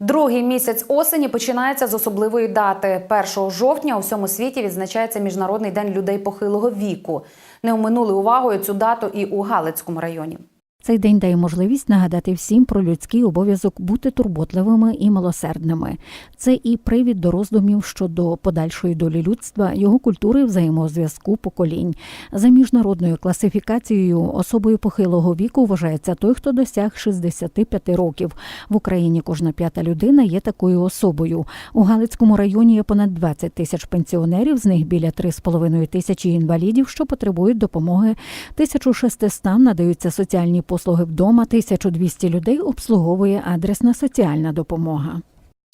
Другий місяць осені починається з особливої дати. 1 жовтня у всьому світі відзначається Міжнародний день людей похилого віку. Не оминули увагою цю дату і у Галицькому районі. Цей день дає можливість нагадати всім про людський обов'язок бути турботливими і милосердними. Це і привід до роздумів щодо подальшої долі людства, його культури взаємозв'язку поколінь. За міжнародною класифікацією особою похилого віку вважається той, хто досяг 65 років. В Україні кожна п'ята людина є такою особою. У Галицькому районі є понад 20 тисяч пенсіонерів, з них біля 3,5 тисячі інвалідів, що потребують допомоги. 1600 надаються соціальні послуги вдома, 1200 людей обслуговує адресна соціальна допомога.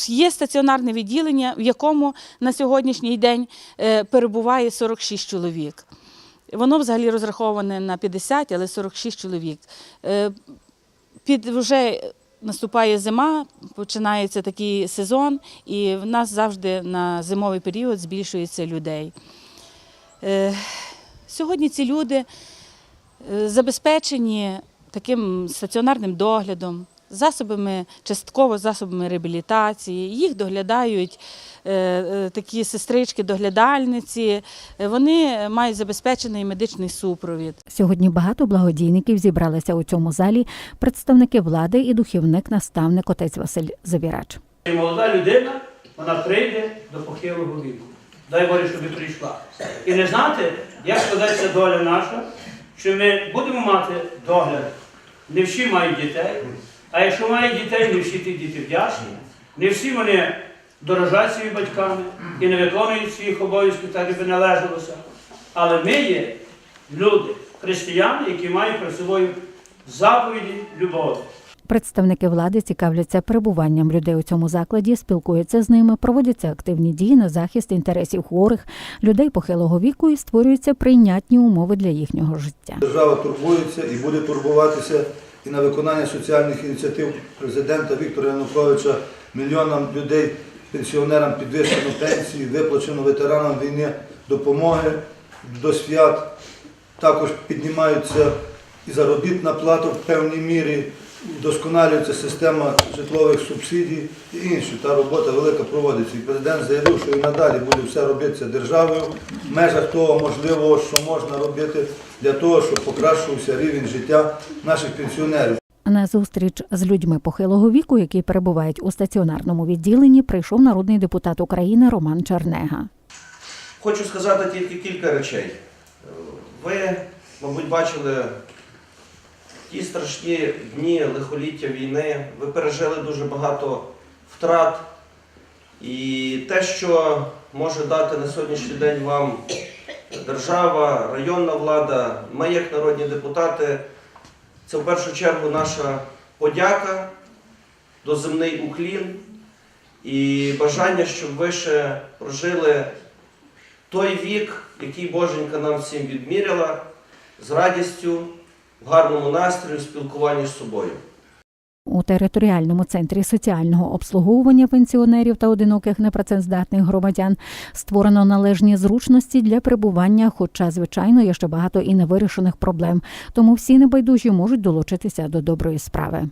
Є стаціонарне відділення, в якому на сьогоднішній день е, перебуває 46 чоловік. Воно взагалі розраховане на 50, але 46 чоловік. Е, Під вже наступає зима, починається такий сезон, і в нас завжди на зимовий період збільшується людей. Е, Сьогодні ці люди забезпечені таким стаціонарним доглядом, засобами, частково засобами реабілітації. Їх доглядають е, е, такі сестрички-доглядальниці. Е, Вони мають забезпечений медичний супровід. Сьогодні багато благодійників зібралися у цьому залі. Представники влади і духівник, наставник отець Василь Завірач. Молода людина, вона прийде до похилого віку. Дай Боже, щоб прийшла. І не знати, як складається доля наша, що ми будемо мати догляд. Не всі мають дітей, а якщо мають дітей, не всі ті діти вдячні, не всі вони дорожать своїми батьками і не виконують своїх обов'язків так, як би належалося. Але ми є люди, християни, які мають при собою заповіді любові. Представники влади цікавляться перебуванням людей у цьому закладі, спілкуються з ними, проводяться активні дії на захист інтересів хворих, людей похилого віку і створюються прийнятні умови для їхнього життя. Держава турбується і буде турбуватися і на виконання соціальних ініціатив президента Віктора Януковича мільйонам людей, пенсіонерам підвищено пенсії, виплачено ветеранам війни допомоги до свят. Також піднімаються і заробітна плата в певній мірі, вдосконалюється система житлових субсидій і інші. Та робота велика проводиться. І президент заявив, що і надалі буде все робитися державою в межах того можливого, що можна робити для того, щоб покращувався рівень життя наших пенсіонерів. На зустріч з людьми похилого віку, які перебувають у стаціонарному відділенні, прийшов народний депутат України Роман Чернега. Хочу сказати тільки кілька речей. Ви, мабуть, бачили ті страшні дні лихоліття війни. Ви пережили дуже багато втрат. І те, що може дати на сьогоднішній день вам держава, районна влада, ми як народні депутати, це в першу чергу наша подяка, доземний уклін і бажання, щоб ви ще прожили той вік, який Боженька нам всім відміряла, з радістю, в гарному настрої, в спілкуванні з собою. У територіальному центрі соціального обслуговування пенсіонерів та одиноких непрацездатних громадян створено належні зручності для перебування, хоча, звичайно, є ще багато і невирішених проблем. Тому всі небайдужі можуть долучитися до доброї справи.